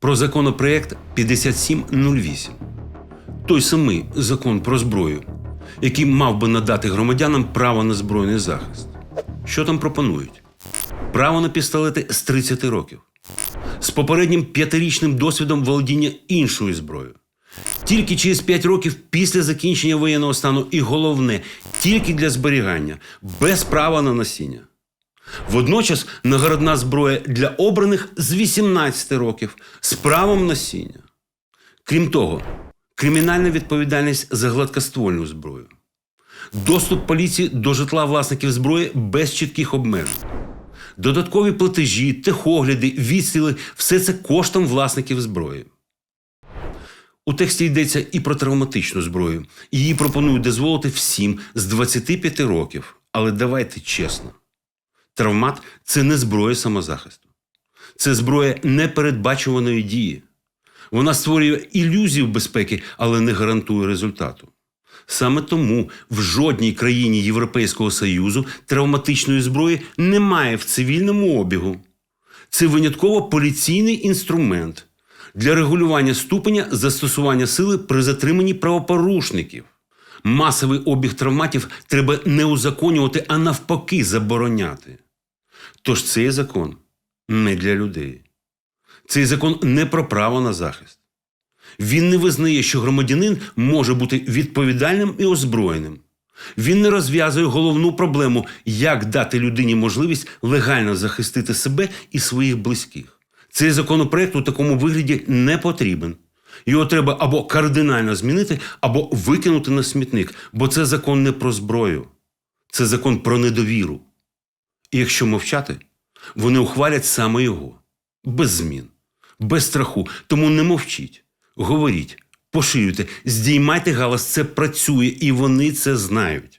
про законопроект 5708. Той самий закон про зброю, який мав би надати громадянам право на збройний захист. Що там пропонують? Право на пістолети з 30 років, з попереднім п'ятирічним досвідом володіння іншою зброєю. Тільки через 5 років після закінчення воєнного стану і головне, тільки для зберігання, без права на носіння. Водночас нагородна зброя для обраних з 18 років з правом носіння. Крім того, кримінальна відповідальність за гладкоствольну зброю, доступ поліції до житла власників зброї без чітких обмежень, додаткові платежі, техогляди, відстріли все це коштом власників зброї. У тексті йдеться і про травматичну зброю. Її пропонують дозволити всім з 25 років. Але давайте чесно. Травмат це не зброя самозахисту. Це зброя непередбачуваної дії. Вона створює ілюзію безпеки, але не гарантує результату. Саме тому в жодній країні Європейського Союзу травматичної зброї немає в цивільному обігу. Це винятково поліційний інструмент для регулювання ступеня застосування сили при затриманні правопорушників. Масовий обіг травматів треба не узаконювати, а навпаки забороняти. Тож цей закон не для людей. Цей закон не про право на захист. Він не визнає, що громадянин може бути відповідальним і озброєним. Він не розв'язує головну проблему, як дати людині можливість легально захистити себе і своїх близьких. Цей законопроект у такому вигляді не потрібен. Його треба або кардинально змінити, або викинути на смітник, бо це закон не про зброю, це закон про недовіру. І якщо мовчати, вони ухвалять саме його, без змін, без страху. Тому не мовчіть, говоріть, поширюйте, здіймайте галас, це працює, і вони це знають.